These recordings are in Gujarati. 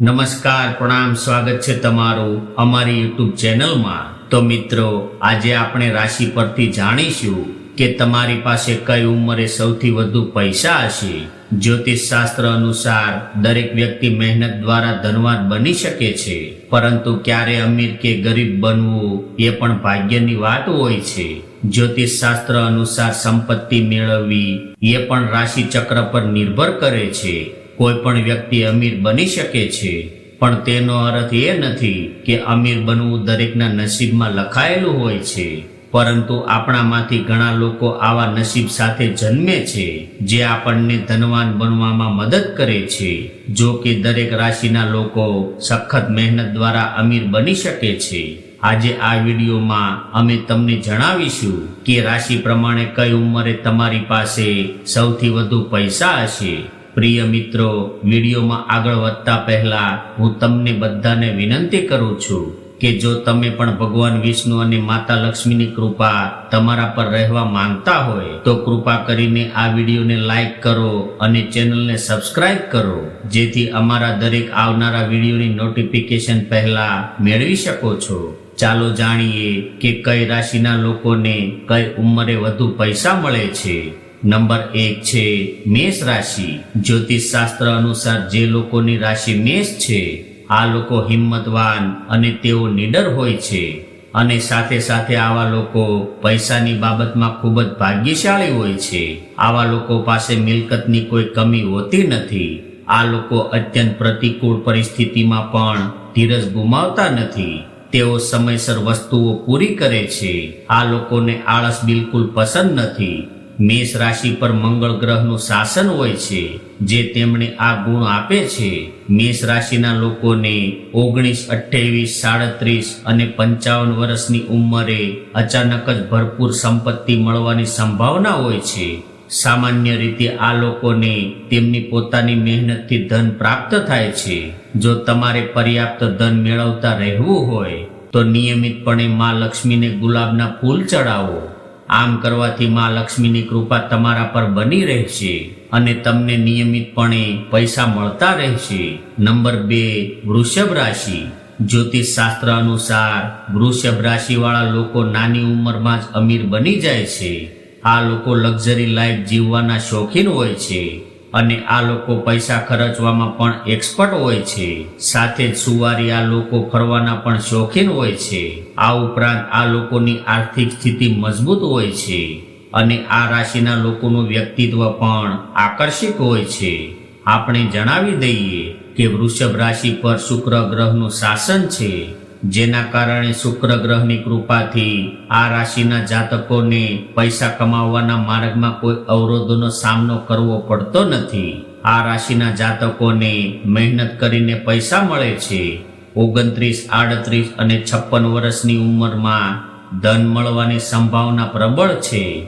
નમસ્કાર, પ્રણામ, સ્વાગત છે તમારું અમારી યુટ્યુબ ચેનલમાં. તો મિત્રો, આજે આપણે રાશિ પરથી જાણીશું કે તમારી પાસે કઈ ઉંમરે સૌથી વધુ પૈસા હશે. જ્યોતિષ શાસ્ત્ર અનુસાર દરેક વ્યક્તિ મહેનત દ્વારા ધનવાન બની શકે છે. પરંતુ ક્યારે અમીર કે ગરીબ બનવું એ પણ ભાગ્યની વાત હોય છે. જ્યોતિષ શાસ્ત્ર અનુસાર સંપત્તિ મેળવવી એ પણ રાશિ ચક્ર પર નિર્ભર કરે છે. કોઈ પણ વ્યક્તિ અમીર બની શકે છે, પણ તેનો અર્થ એ નથી કે અમીર બનવું દરેકના નસીબમાં લખાયેલું હોય છે. પરંતુ આપણામાંથી ઘણા લોકો આવા નસીબ સાથે જન્મે છે, જે આપણને ધનવાન બનવામાં મદદ કરે છે. જો કે દરેક રાશિના લોકો સખત મહેનત દ્વારા અમીર બની શકે છે. આજે આ વિડીયોમાં અમે તમને જણાવીશું કે રાશિ પ્રમાણે કઈ ઉંમરે તમારી પાસે સૌથી વધુ પૈસા હશે. પ્રિય મિત્રો, વિડીયોમાં આગળ વધતા પહેલા હું તમને બધાને વિનંતી કરું છું કે જો તમે પણ ભગવાન વિષ્ણુ અને માતા લક્ષ્મીની કૃપા તમારા પર રહેવા માંગતા હોય, તો કૃપા કરીને આ વિડીયોને લાઈક કરો અને ચેનલને સબસ્ક્રાઇબ કરો, જેથી અમારા દરેક આવનારા વિડીયોની નોટિફિકેશન પહેલા મેળવી શકો છો. ચાલો જાણીએ કે કઈ રાશિના લોકોને કઈ ઉંમરે વધુ પૈસા મળે છે. નંબર એક છે મેષ રાશિ. જ્યોતિષ શાસ્ત્ર અનુસાર જે લોકોની રાશિ મેષ છે, આ લોકો હિંમતવાન અને તેઓ નીડર હોય છે. અને સાથે સાથે આવા લોકો પૈસાની બાબતમાં ખૂબ જ ભાગ્યશાળી હોય છે. આવા લોકો પાસે મિલકતની કોઈ કમી હોતી નથી. આ લોકો અત્યંત પ્રતિકૂળ પરિસ્થિતિમાં પણ ધીરજ ગુમાવતા નથી. તેઓ સમયસર વસ્તુઓ પૂરી કરે છે. આ લોકોને આળસ બિલકુલ પસંદ નથી. મેષ રાશિ પર મંગળ ગ્રહનું શાસન હોય છે, જે તેમણે આ ગુણ આપે છે. મેષ રાશિના લોકોને ઓગણીસ, અઠ્યાવીસ, સાડત્રીસ અને પંચાવન વર્ષની ઉંમરે અચાનક જ ભરપૂર સંપત્તિ મળવાની સંભાવના હોય છે. સામાન્ય રીતે આ લોકોને તેમની પોતાની મહેનતથી ધન પ્રાપ્ત થાય છે. જો તમારે પર્યાપ્ત ધન મેળવતા રહેવું હોય, તો નિયમિતપણે મા લક્ષ્મીને ગુલાબના ફૂલ ચડાવો. આમ કરવાથી માં લક્ષ્મીની કૃપા તમારા પર બની રહેશે અને તમને નિયમિતપણે પૈસા મળતા રહેશે. નંબર બે, વૃષભ રાશિ. જ્યોતિષ શાસ્ત્ર અનુસાર વૃષભ રાશિવાળા લોકો નાની ઉંમરમાં જ અમીર બની જાય છે. આ લોકો લક્ઝરી લાઈફ જીવવાના શોખીન હોય છે. અને આ લોકો પૈસા ખર્ચવામાં પણ એક્સપર્ટ હોય છે. સાથે જ સુવારી આ લોકો ફરવાના પણ શોખીન હોય છે. આ ઉપરાંત આ લોકોની આર્થિક સ્થિતિ મજબૂત હોય છે અને આ રાશિના લોકોનું વ્યક્તિત્વ પણ આકર્ષિત હોય છે. આપણે જણાવી દઈએ કે વૃષભ રાશિ પર શુક્ર ગ્રહનું શાસન છે. જેના કારણે શુક્ર ગ્રહની કૃપાથી આ રાશિના જાતકોને પૈસા કમાવવાના માર્ગમાં કોઈ અવરોધોનો સામનો કરવો પડતો નથી. આ રાશિના જાતકોને મહેનત કરીને પૈસા મળે છે. ઓગણત્રીસ, આડત્રીસ અને છપ્પન વર્ષની ઉંમરમાં ધન મળવાની સંભાવના પ્રબળ છે.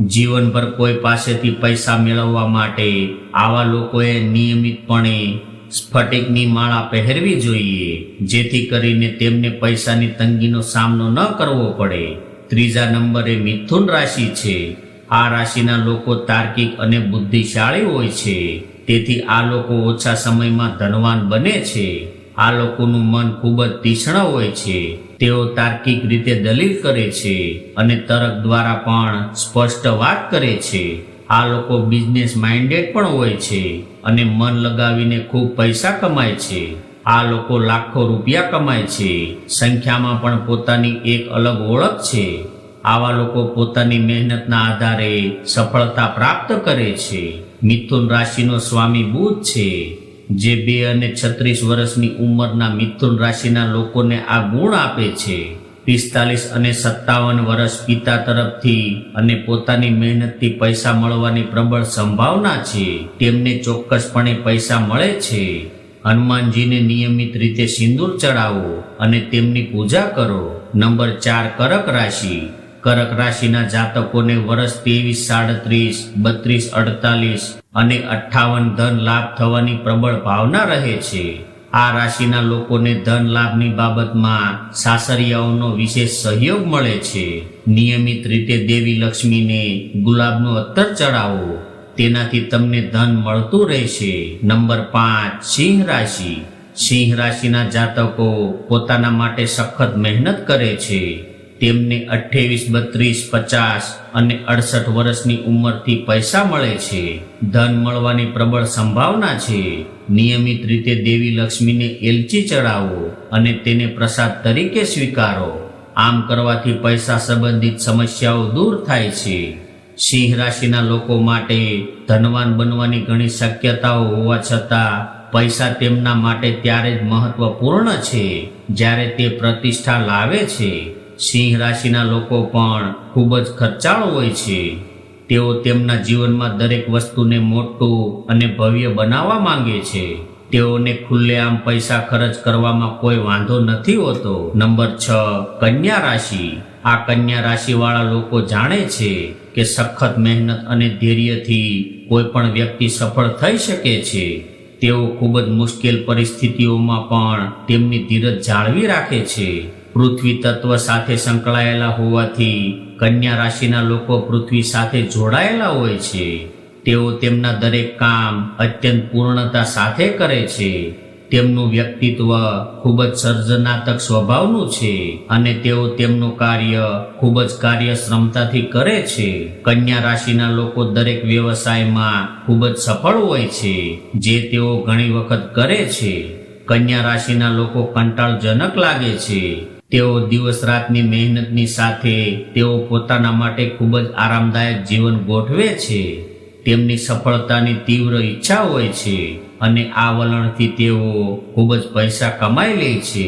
જીવનભર કોઈ પાસેથી પૈસા મેળવવા માટે આવા લોકોએ નિયમિતપણે સ્ફટિકની માળા પહેરવી જોઈએ, જેથી કરીને તેમને પૈસાની તંગીનો સામનો ન કરવો પડે. ત્રીજા નંબરે મિથુન રાશિ છે. આ રાશિના લોકો તાર્કિક અને બુદ્ધિશાળી હોય છે. તેથી આ લોકો ઓછા સમયમાં ધનવાન બને છે. આ લોકોનું મન ખૂબ જ તીક્ષ્ણ હોય છે. તેઓ તાર્કિક રીતે દલીલ કરે છે અને તર્ક દ્વારા પણ સ્પષ્ટ વાત કરે છે. આ લોકો બિઝનેસ માઇન્ડેડ પણ હોય છે અને મન લગાવીને ખૂબ પૈસા કમાય છે. આ લોકો લાખો રૂપિયા કમાય છે. સંખ્યામાં પણ પોતાની એક અલગ ઓળખ છે. આવા લોકો પોતાની મહેનતના આધારે સફળતા પ્રાપ્ત કરે છે. મિથુન રાશિનો સ્વામી બુધ છે. જે બે અને છત્રીસ વર્ષની ઉંમરના મિથુન રાશિના લોકોને આ ગુણ આપે છે. પિસ્તાલીસ અને સત્તાવન વર્ષ પિતા તરફથી અને પોતાની મહેનતથી પૈસા મળવાની પ્રબળ સંભાવના છે. તેમને ચોક્કસપણે પૈસા મળે છે. હનુમાનજીને નિયમિત રીતે સિંદૂર ચડાવો અને તેમની પૂજા કરો. નંબર ચાર, કરક રાશિ. કરક રાશિના જાતકોને વર્ષ ત્રેવીસ, સાડત્રીસ, બત્રીસ, અડતાલીસ અને અઠ્ઠાવન ધન લાભ થવાની પ્રબળ ભાવના રહે છે. આ રાશિના લોકોને ધન લાભની બાબતમાં સાસરિયાઓનો વિશેષ સહયોગ મળે છે. નિયમિત રીતે દેવી લક્ષ્મીને ગુલાબનું અત્તર ચડાવો. તેનાથી તમને ધન મળતું રહેશે. નંબર પાંચ, સિંહ રાશિ. સિંહ રાશિના જાતકો પોતાના માટે સખત મહેનત કરે છે. તેમને અઠ્ઠાવીસ, બત્રીસ, પચાસ અને અડસઠ વર્ષની ઉંમરથી પૈસા મળે છે. ધન મળવાની પ્રબળ સંભાવના છે. નિયમિત રીતે દેવી લક્ષ્મીને એલચી ચડાવો અને તેને પ્રસાદ તરીકે સ્વીકારો. આમ કરવાથી પૈસા સંબંધિત સમસ્યાઓ દૂર થાય છે. સિંહ રાશિના લોકો માટે ધનવાન બનવાની ઘણી શક્યતાઓ હોવા છતાં પૈસા તેમના માટે ત્યારે જ મહત્વપૂર્ણ છે. જ્યારે તે પ્રતિષ્ઠા લાવે છે સિંહ રાશિના લોકો પણ ખૂબ જ ખર્ચાળ હોય છે. તેઓ તેમના જીવનમાં દરેક વસ્તુને મોટું અને ભવ્ય બનાવવા માંગે છે. તેઓને ખુલ્લેઆમ પૈસા ખર્ચ કરવામાં કોઈ વાંધો નથી હોતો. નંબર છ, કન્યા રાશિ. આ કન્યા રાશિવાળા લોકો જાણે છે કે સખત મહેનત અને ધૈર્યથી કોઈ પણ વ્યક્તિ સફળ થઈ શકે છે. તેઓ ખૂબ જ મુશ્કેલ પરિસ્થિતિઓમાં પણ તેમની ધીરજ જાળવી રાખે છે. પૃથ્વી તત્વ સાથે સંકળાયેલા હોવાથી કન્યા રાશિના લોકો પૃથ્વી સાથે જોડાયેલા હોય છે. તેઓ તેમના દરેક કામ અત્યંત પૂર્ણતા સાથે કરે છે. તેમનું વ્યક્તિત્વ ખૂબ જ સર્જનાત્મક સ્વભાવનું છે અને તેઓ તેમનું કાર્ય ખૂબ જ કાર્યક્ષમતાથી કરે છે. કન્યા રાશિના લોકો દરેક વ્યવસાયમાં ખૂબ જ સફળ હોય છે, જે તેઓ ઘણી વખત કરે છે. કન્યા રાશિના લોકો કંટાળજનક લાગે છે. તેઓ દિવસ રાતની મહેનતની સાથે તેઓ પોતાના માટે ખૂબ જ આરામદાયક જીવન ગોઠવે છે. તેમની સફળતાની તીવ્ર ઈચ્છા હોય છે અને આ વલણથી તેઓ ખૂબ જ પૈસા કમાઈ લે છે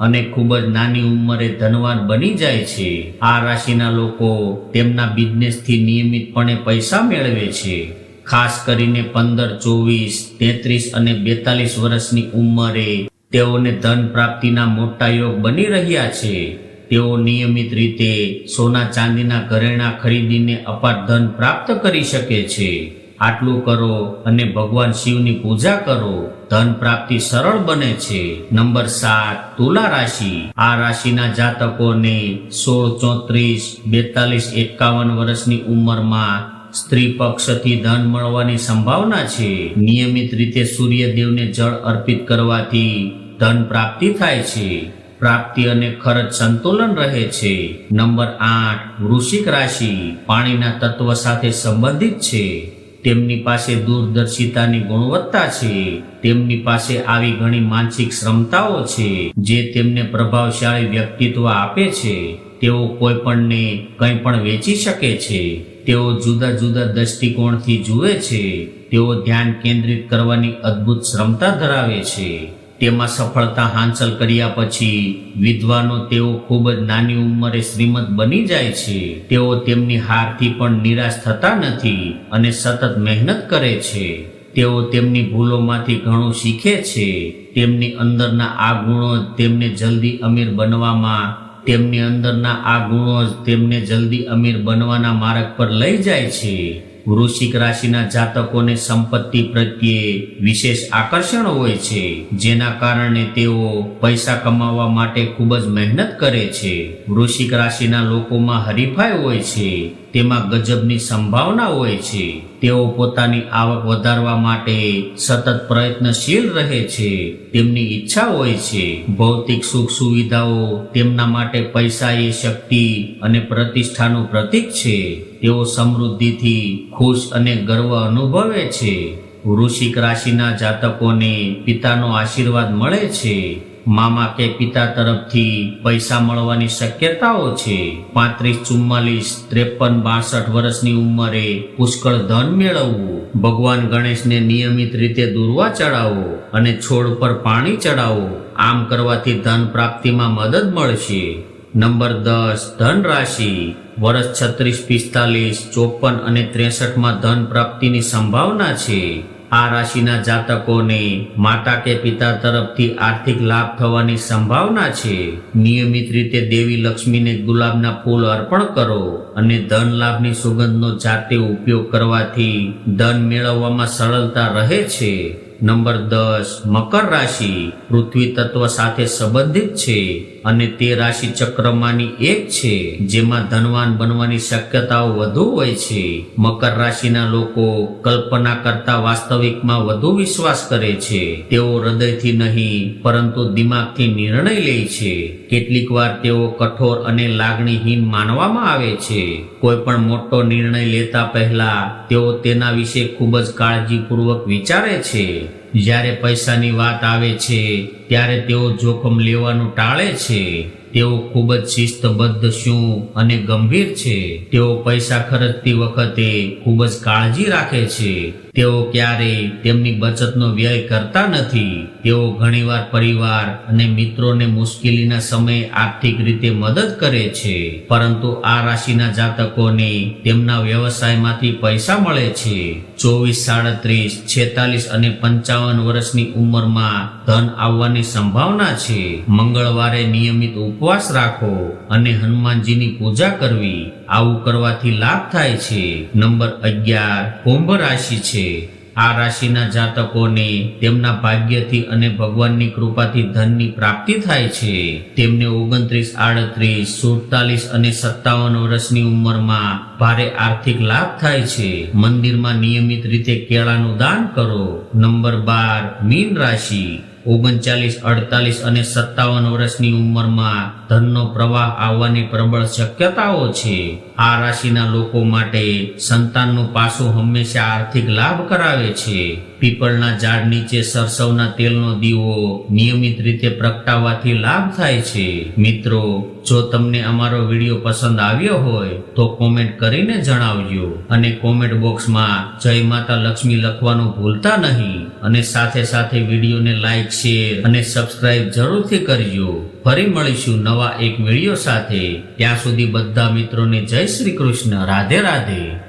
અને ખૂબ જ નાની ઉંમરે ધનવાન બની જાય છે. આ રાશિના લોકો તેમના બિઝનેસથી નિયમિતપણે પૈસા મેળવે છે. ખાસ કરીને પંદર, ચોવીસ, તેત્રીસ અને બેતાલીસ વર્ષની ઉંમરે તેઓને ધન પ્રાપ્તિના મોટા યોગ બની રહ્યા છે. તેઓ નિયમિત રીતે સોના ચાંદીના ઘરેણાં ખરીદીને અપાર ધન પ્રાપ્ત કરી શકે છે. આટલું કરો અને ભગવાન શિવની પૂજા કરો. ધન પ્રાપ્તિ સરળ બને છે. નંબર સાત, તુલા રાશિ. આ રાશિના જાતકોને સોળ, ચોત્રીસ, બેતાલીસ, એકાવન વર્ષની ઉંમરમાં સ્ત્રી પક્ષથી ધન મળવાની સંભાવના છે. નિયમિત રીતે સૂર્યદેવને જળ અર્પિત કરવાથી ધન પ્રાપ્તિ થાય છે. પ્રાપ્તિ અને ખર્ચ સંતુલન રહે છે. નંબર આઠ, વૃશ્ચિક રાશિ પાણીના તત્વ સાથે સંબંધિત છે. તેમની પાસે દૂરદર્શિતાની ગુણવત્તા છે. તેમની પાસે આવી ઘણી માનસિક ક્ષમતાઓ છે, જે તેમને પ્રભાવશાળી વ્યક્તિત્વ આપે છે. તેઓ કોઈ પણને કંઈ પણ વેચી શકે છે. તેઓ જુદા જુદા દ્રષ્ટિકોણથી જુએ છે. તેઓ ધ્યાન કેન્દ્રિત કરવાની અદ્ભુત ક્ષમતા ધરાવે છે. તેમાં સફળતા હાંસલ કર્યા પછી વિદ્વાનો તેઓ ખૂબ જ નાની ઉંમરે શ્રીમંત બની જાય છે. તેઓ તેમની હારથી પણ નિરાશ થતા નથી અને સતત મહેનત કરે છે. તેઓ તેમની ભૂલોમાંથી ઘણું શીખે છે. તેમની અંદરના આ ગુણો તેમને જલ્દી અમીર બનવામાં તેમની અંદરના આ ગુણો જ તેમને જલ્દી અમીર બનવાના માર્ગ પર લઈ જાય છે. વૃશ્ચિક રાશિના જાતકોને સંપત્તિ પ્રત્યે વિશેષ આકર્ષણ હોય છે, જેના કારણે તેઓ પૈસા કમાવા માટે ખૂબ જ મહેનત કરે છે. વૃશ્ચિક રાશિના લોકોમાં હરીફાઈ હોય છે તેમાં ગજબની સંભાવના હોય છે. તેઓ પોતાની આવક વધારવા માટે સતત પ્રયત્નશીલ રહે છે. તેમની ઈચ્છા હોય છે. ભૌતિક સુખ સુવિધાઓ તેમના માટે પૈસા એ શક્તિ અને પ્રતિષ્ઠાનું પ્રતીક છે. તેઓ સમૃદ્ધિથી ખુશ અને ગર્વ અનુભવે છે. વૃશ્ચિક રાશિના જાતકોને પિતાનો આશીર્વાદ મળે છે. મામા કે પિતા તરફથી પૈસા મળવાની શક્યતાઓ છે? પાંત્રીસ, ચુમ્માલીસ, ત્રેપન, બાસઠ વર્ષની ઉંમરે પુષ્કળ ધન મેળવવું. ભગવાન ગણેશને નિયમિત રીતે દુર્વા ચડાવો અને છોડ પર પાણી ચડાવો. આમ કરવાથી ધન પ્રાપ્તિમાં મદદ મળશે. નંબર દસ ધન રાશિ વર્ષ છત્રીસ, પિસ્તાલીસ, ચોપન અને ત્રેસઠમાં ધન પ્રાપ્તિની સંભાવના છે. આ રાશિના જાતકોને માતા કે પિતા તરફથી આર્થિક લાભ થવાની સંભાવના છે. નિયમિત રીતે દેવી લક્ષ્મીને ગુલાબના ફૂલ અર્પણ કરો અને ધન લાભની સુગંધનો જાતે ઉપયોગ કરવાથી ધન મેળવવામાં સરળતા રહે છે. નંબર દસ, મકર રાશિ પૃથ્વી તત્વ સાથે સંબંધિત છે અને તે રાશિ ચક્રમાંની એક છે, જેમાં ધનવાન બનવાની શક્યતાઓ વધુ હોય છે. મકર રાશિના લોકો કલ્પના કરતા વાસ્તવિકમાં વધુ વિશ્વાસ કરે છે. તેઓ હૃદયથી નહીં, પરંતુ દિમાગથી નિર્ણય લે છે. કેટલીક વાર તેઓ કઠોર અને લાગણીહીન માનવામાં આવે છે. કોઈ પણ મોટો નિર્ણય લેતા પહેલા તેઓ તેના વિશે ખૂબ જ કાળજીપૂર્વક વિચારે છે. જ્યારે પૈસાની વાત આવે છે ત્યારે તેઓ જોખમ લેવાનું ટાળે છે. તેઓ ખૂબ જ શિસ્તબદ્ધ, શું અને ગંભીર છે. તેઓ પૈસા ખર્ચતી વખતે ખૂબ જ કાળજી રાખે છે. તેઓ ક્યારેય તેમની બચતનો વ્યય કરતા નથી. તેઓ ઘણીવાર પરિવાર અને મિત્રોને મુશ્કેલીના સમયે આર્થિક રીતે મદદ કરે છે. પરંતુ આ રાશિના જાતકોને તેમના વ્યવસાયમાંથી પૈસા મળે છે. ચોવીસ, સાડત્રીસ, છેતાલીસ અને પંચાવન વર્ષની ઉંમરમાં ધન આવવાની સંભાવના છે. મંગળવારે નિયમિત ઉપવાસ રાખો અને હનુમાનજીની પૂજા કરવી આવું કરવાથી લાભ થાય છે. નંબર અગિયાર, કુંભ રાશિ છે. આ રાશિના જાતકોને તેમના ભાગ્યથી અને ભગવાનની કૃપાથી ધનની પ્રાપ્તિ થાય છે. તેમને ઓગણત્રીસ, આડત્રીસ, સુડતાલીસ અને સત્તાવન વર્ષની ઉંમરમાં ભારે આર્થિક લાભ થાય છે. મંદિરમાં નિયમિત રીતે કેળાનું દાન કરો. નંબર બાર, મીન રાશિ. ઓગણચાલીસ, અડતાલીસ અને સત્તાવન વર્ષની ઉંમરમાં ધનનો પ્રવાહ આવવાની પ્રબળ શક્યતાઓ છે. આ રાશિના લોકો માટે સંતાનનું પાસું હંમેશા આર્થિક લાભ કરાવે છે. પીપળના ઝાડ નીચે સરસવના તેલનો દીવો નિયમિત રીતે પ્રગટાવવાથી લાભ થાય છે. મિત્રો, જો તમને અમારો વીડિયો પસંદ આવ્યો હોય, તો કોમેન્ટ કરીને જણાવજો. અને કોમેન્ટ બોક્સમાં જય માતા લક્ષ્મી લખવાનું ભૂલતા નહીં. અને સાથે સાથે વિડીયોને લાઈક, શેર અને સબસ્ક્રાઇબ જરૂરથી કરજો. ફરી મળીશું નવા એક વીડિયો સાથે. ત્યાં સુધી બધા મિત્રોને જય શ્રી કૃષ્ણ. રાધે રાધે.